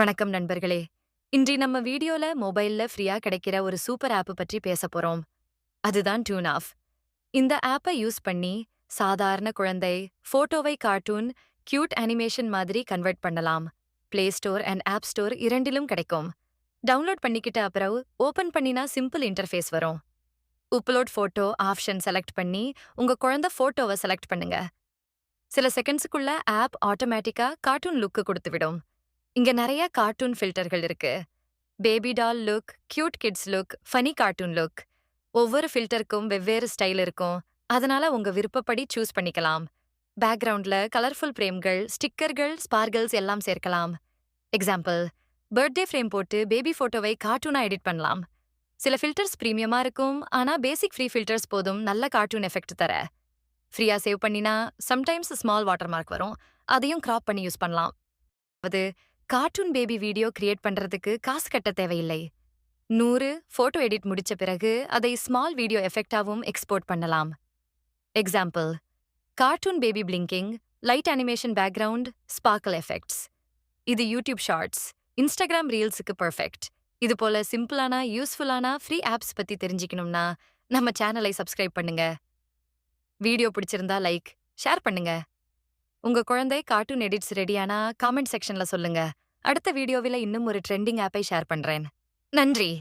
வணக்கம் நண்பர்களே. இன்றி நம்ம வீடியோல மொபைல்ல ஃப்ரீயா கிடைக்கிற ஒரு சூப்பர் ஆப் பற்றி பேச போறோம். அதுதான் டியூன் ஆஃப் இந்த ஆப்பை யூஸ் பண்ணி சாதாரண குழந்தை போட்டோவை கார்ட்டூன் கியூட் அனிமேஷன் மாதிரி கன்வெர்ட் பண்ணலாம். Play store and app store இரண்டிலும் கிடைக்கும். டவுன்லோட் பண்ணிக்கிட்ட அப்புறம் ஓபன் பண்ணினா சிம்பிள் இன்டர்ஃபேஸ் வரும். உப்லோட் போட்டோ ஆப்ஷன் செலக்ட் பண்ணி உங்க குழந்தை போட்டோவை செலக்ட் பண்ணுங்க. சில செகண்ட்ஸுக்குள்ள ஆப் ஆட்டோமேட்டிக்கா கார்ட்டூன் லுக்கு கொடுத்து விடும் இங்க நிறைய கார்ட்டூன் ஃபில்டர்கள் இருக்கு. Baby doll look cute kids look funny cartoon look. ஒவ்வொரு ஃபில்டருக்கும் வெவ்வேறு ஸ்டைல் இருக்கும். அதனால உங்க விருப்பப்படி சூஸ் பண்ணிக்கலாம். பேக்ரவுண்ட்ல கலர்ஃபுல் ஃப்ரேம்கள் ஸ்டிக்கர்கள் ஸ்பார்கல்ஸ் எல்லாம் சேர்க்கலாம். எக்ஸாம்பிள் பர்த்டே ஃப்ரேம் போட்டு பேபி ஃபோட்டோவை கார்ட்டூனா எடிட் பண்ணலாம். சில ஃபில்டர்ஸ் பிரீமியமா இருக்கும் ஆனா பேசிக் ஃப்ரீ ஃபில்டர்ஸ் போதும் நல்ல கார்ட்டூன் எஃபெக்ட் தர. ஃப்ரீயா சேவ் பண்ணினா சம்டைம்ஸ் ஸ்மால் வாட்டர் மார்க் வரும். அதையும் க்ராப் பண்ணி யூஸ் பண்ணலாம். அது கார்ட்டூன் பேபி வீடியோ கிரியேட் பண்றதுக்கு காசு கட்ட தேவையில்லை. நூறு போட்டோ எடிட் முடிச்ச பிறகு அதை ஸ்மால் வீடியோ எஃபெக்டாகவும் எக்ஸ்போர்ட் பண்ணலாம். Example cartoon baby blinking light animation background sparkle effects. இது யூடியூப் ஷார்ட்ஸ் இன்ஸ்டாகிராம் ரீல்ஸுக்கு பர்ஃபெக்ட். இது போல சிம்பிளான யூஸ்ஃபுல்லான ஃப்ரீ ஆப்ஸ் பத்தி தெரிஞ்சுக்கணும்னா நம்ம சேனலை சப்ஸ்கிரைப் பண்ணுங்க. வீடியோ பிடிச்சிருந்தா லைக் ஷேர் பண்ணுங்க. உங்க குழந்தை கார்ட்டூன் எடிட்ஸ் ரெடியானா காமெண்ட் செக்ஷன்ல சொல்லுங்க. அடுத்த வீடியோவில் இன்னும் ஒரு ட்ரெண்டிங் ஆப்பை ஷேர் பண்றேன். நன்றி.